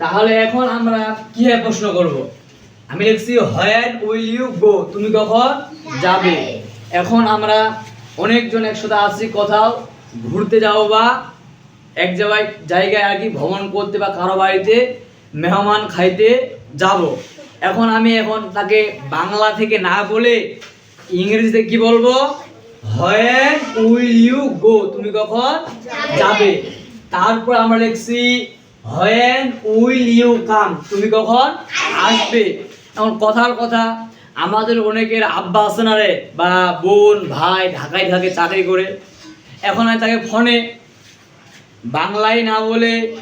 তাহলে এখন আমরা কি প্রশ্ন করব? আমি লিখছি হোয়েন উইল ইউ গো তুমি কখন যাবে? এখন আমরা অনেকজন একসাথে আসছি কোথাও ঘুরতে যাব বা এক জায়গায় জায়গায় আর কি ভ্রমণ করতে বা কারও বাড়িতে মেহমান খাইতে যাব। এখন আমি এখন তাকে বাংলা থেকে না বলে ইংরেজিতে কি বলব? হোয়েন উইল ইউ গো তুমি কখন যাবে? তারপর আমরা লিখছি হোয়েন উইল ইউ কাম। তুমি কখন? আসবে। এখন কথার কথা, আমাদের অনেকের আব্বা আছে না রে, বা বোন, ভাই, ঢাকায় থাকে চাকরি করে। এখন আমি তাকে ফোনে বাংলায় না বলে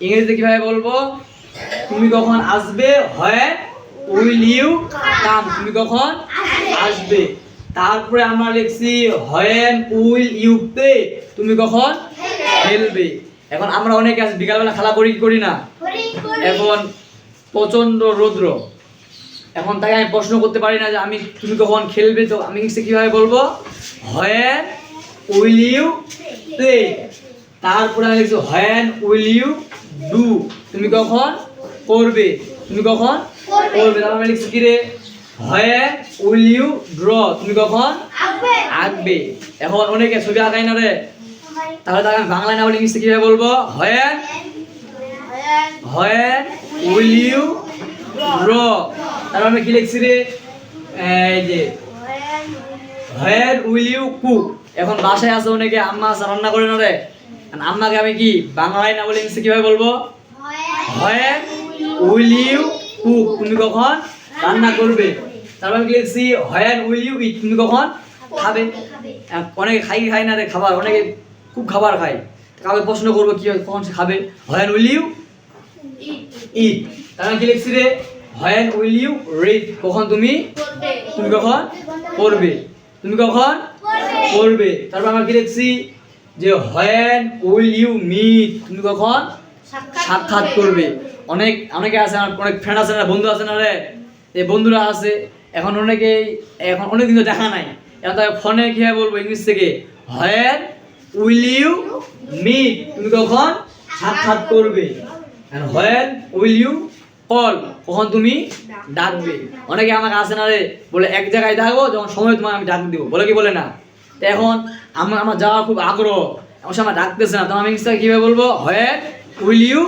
ইংরেজিতে কীভাবে বলব? তুমি কখন আসবে? হয় উইল ইউ কাম। তুমি কখন? আসবে। তারপরে আমরা লিখছি, হোয়েন উইল ইউ পে। তুমি কখন? খেলবে এখন আমরা অনেকে আছি বিকালবেলা খেলা করি করি না। এখন প্রচণ্ড রৌদ্র। এখন তাকে আমি প্রশ্ন করতে পারি না যে আমি তুমি কখন খেলবে তো আমি সে কীভাবে বলব? হোয়েন উইল ইউ প্লে তারপরে আমি লিখছি হোয়েন উইল ইউ ডু তুমি কখন করবে? তুমি কখন করবে। তারপর আমি লিখছি কি রে হোয়েন উইল ইউ ড্র তুমি কখন আঁকবে। এখন অনেকে ছবি আঁকাই না রে। তাহলে তাকে আমি বাংলায় না বলে ইংলিশে কীভাবে বলব? হোয়েন। হোয়েন। উইল ইউ তারপর আমি কি লিখছি রে? এই যে হোয়েন উইল ইউ কুক। এখন বাসায় আছে অনেকে আম্মা আছে রান্না করে না রে? আম্মাকে আমি কি বাংলায় না বলে ইংলিশে কীভাবে বলব? When will you cook. তুমি কখন রান্না করবে? তারপর আমি কি লিখছি? When will you eat. তুমি কখন? খাবে। অনেকে খাই খাই না রে খাবার। অনেকে খুব খাবার খায়। কাউকে প্রশ্ন করব কি কখন সে খাবে? হোয়েন উইল ইউ ইট তারপর কি লিখছি রে? হোয়েন উইল ইউ রিড কখন তুমি? তুমি কখন? পড়বে। তুমি কখন? পড়বে। তারপর আমরা কি লিখছি? যে হোয়েন উইল ইউ মিট তুমি কখন? সাক্ষাৎ করবে। অনেক অনেকে আছে আমার অনেক ফ্রেন্ড আছে না বন্ধু আছে না রে? এই বন্ধুরা আছে। এখন অনেকেই এখন অনেক দিন দেখা নাই। এখন তাকে ফোনে কীভাবে বলব? ইংলিশ থেকে। When will you meet? তুমি কখন? সাক্ষাৎ করবে। হোয়েন উইল ইউ কল কখন তুমি ডাকবে? অনেকে আমাকে আসে না রে বলে এক জায়গায় থাকব যখন সময় তোমার আমি ডাক দিব। বলে কি বলে না? তো এখন আমার আমার যাওয়ার খুব আগ্রহ। এখন সে আমার ডাকতেছে না তখন আমি কীভাবে বলব? হোয়েন উইল ইউ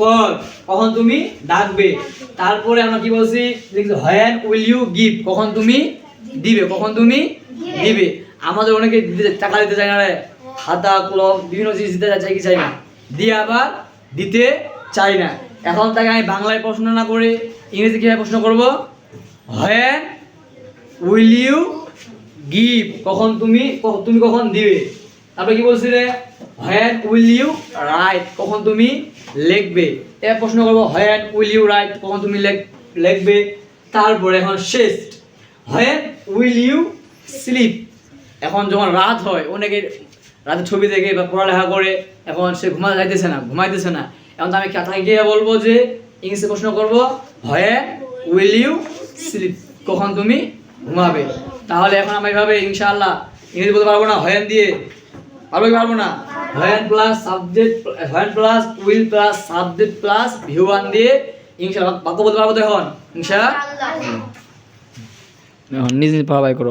কল কখন তুমি ডাকবে? তারপরে আমরা কি বলছি? হোয়েন উইল ইউ গিভ কখন তুমি দিবে? কখন তুমি দিবে? আমাদের অনেকে দিতে টাকা দিতে চায় না রে। খাতা কলম, বিভিন্ন জিনিস দিতে চাই কি চাই না? দিয়ে আবার দিতে চাই না। এখন তাকে আমি বাংলায় প্রশ্ন না করে ইংরেজি কীভাবে প্রশ্ন করব? হোয়েন উইল ইউ গিভ কখন তুমি তুমি কখন দিবে? তারপরে কি বলছি রে? হোয়েন উইল ইউ রাইট কখন তুমি লিখবে? এবার প্রশ্ন করব হোয়েন উইল ইউ রাইট কখন তুমি লেখ- লিখবে? তারপরে এখন শেষ। হোয়েন উইল ইউ স্লিপ এখন যখন রাত হয় অনেকে রাতে ছবি দেখে বা পড়ালেখা করে এখন সে ঘুমা যাইতেছে না, ঘুমাইতেছে না। এখন তো আমি গিয়ে বলব যে, ইংলিশে প্রশ্ন করব হয়ে উইল ইউ স্লিপ কখন তুমি ঘুমাবে? তাহলে এখন আমি এইভাবে ইনশাআল্লাহ ইংরেজি বলতে পারব না হয়েন দিয়ে। পারব কি পারব না? When plus subject when plus will plus subject plus V one দিয়ে ইনশাআল্লাহ বাক্য বলতে পারব তো এখন, ইনশাআল্লাহ? নিজে নিজে পড়া বাই করো।